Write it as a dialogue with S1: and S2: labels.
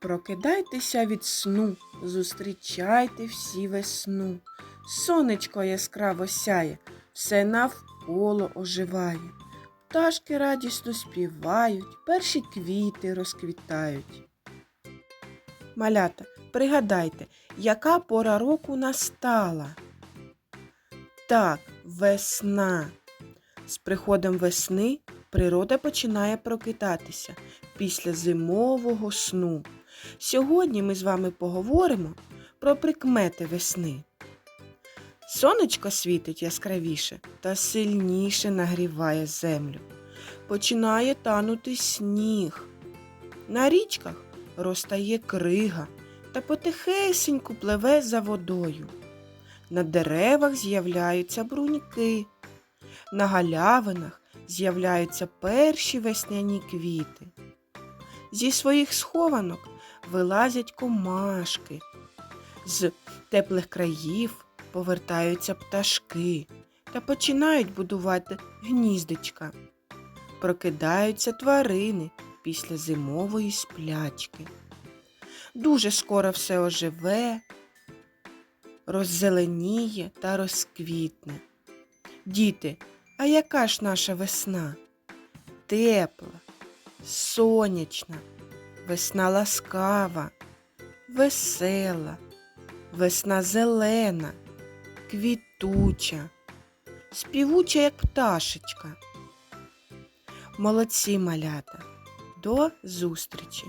S1: Прокидайтеся від сну, зустрічайте всі весну. Сонечко яскраво сяє, все навколо оживає. Пташки радісно співають, перші квіти розквітають. Малята, пригадайте, яка пора року настала? Так, весна. З приходом весни природа починає прокидатися після зимового сну. Сьогодні ми з вами поговоримо про прикмети весни. Сонечко світить яскравіше та сильніше нагріває землю. Починає танути сніг. На річках розтає крига та потихесеньку пливе за водою. На деревах з'являються бруньки. На галявинах з'являються перші весняні квіти. Зі своїх схованок вилазять комашки. З теплих країв повертаються пташки та починають будувати гніздечка. Прокидаються тварини після зимової сплячки. Дуже скоро все оживе, роззеленіє та розквітне. Діти, а яка ж наша весна? Тепла, сонячна, весна ласкава, весела, весна зелена, квітуча, співуча, як пташечка. Молодці малята. До зустрічі!